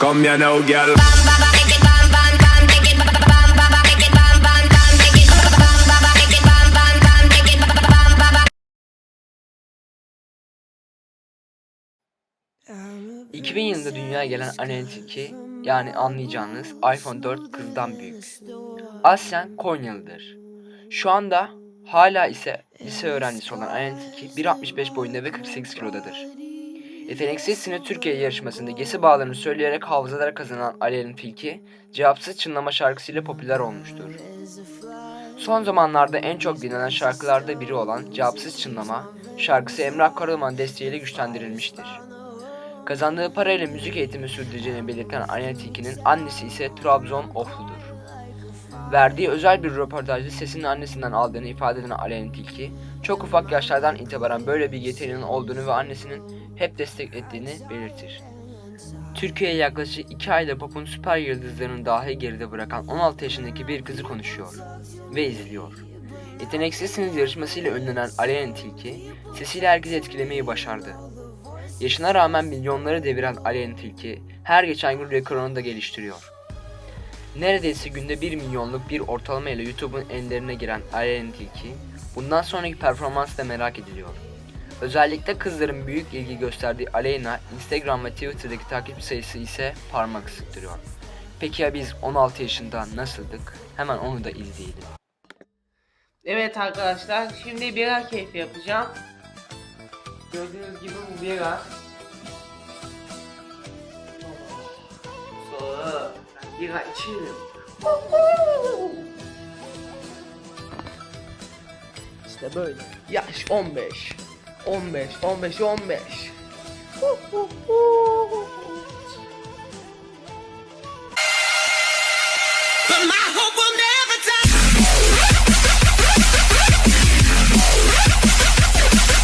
Come here now, girl. Um, 2000 yılında dünyaya gelen Alien Tilki yani anlayacağınız iPhone 4 kızdan büyük. Aslen Konyalıdır. Şu anda hala ise lise öğrencisi olan Alien Tilki 1.65 boyunda ve 48 kilodadır. Yeteneksiz Sine Türkiye yarışmasında gesi bağlarını söyleyerek hafızalar kazanan Alien Tilki, cevapsız çınlama şarkısıyla popüler olmuştur. Son zamanlarda en çok dinlenen şarkılarda biri olan Cevapsız Çınlama, şarkısı Emrah Karaman desteğiyle güçlendirilmiştir. Kazandığı parayla müzik eğitimi sürdüreceğini belirten Alena Tilki'nin annesi ise Trabzon Oflu'dur. Verdiği özel bir röportajda sesini annesinden aldığını ifade eden Alena Tilki, çok ufak yaşlardan itibaren böyle bir yeteneğinin olduğunu ve annesinin hep desteklettiğini belirtir. Türkiye'ye yaklaşık 2 ayda pop'un süper yıldızlarını dahi geride bırakan 16 yaşındaki bir kızı konuşuyor ve izliyor. Yeteneksizsiniz yarışmasıyla ünlenen Alena Tilki, sesiyle herkesi etkilemeyi başardı. Yaşına rağmen milyonları deviren Alien Tilki her geçen gün rekorunu da geliştiriyor. Neredeyse günde 1 milyonluk bir ortalama ile YouTube'un enlerine giren Alien Tilki bundan sonraki performans da merak ediliyor. Özellikle kızların büyük ilgi gösterdiği Aleyna Instagram ve Twitter'daki takipçi sayısı ise parmak ısıttırıyor. Peki ya biz 16 yaşında nasıldık? Hemen onu da izleyelim. Evet arkadaşlar şimdi bira keyfi yapacağım. Gördüğünüz gibi bu bira. Bira içelim. İşte böyle. Yaş 15. 15, 15, 15.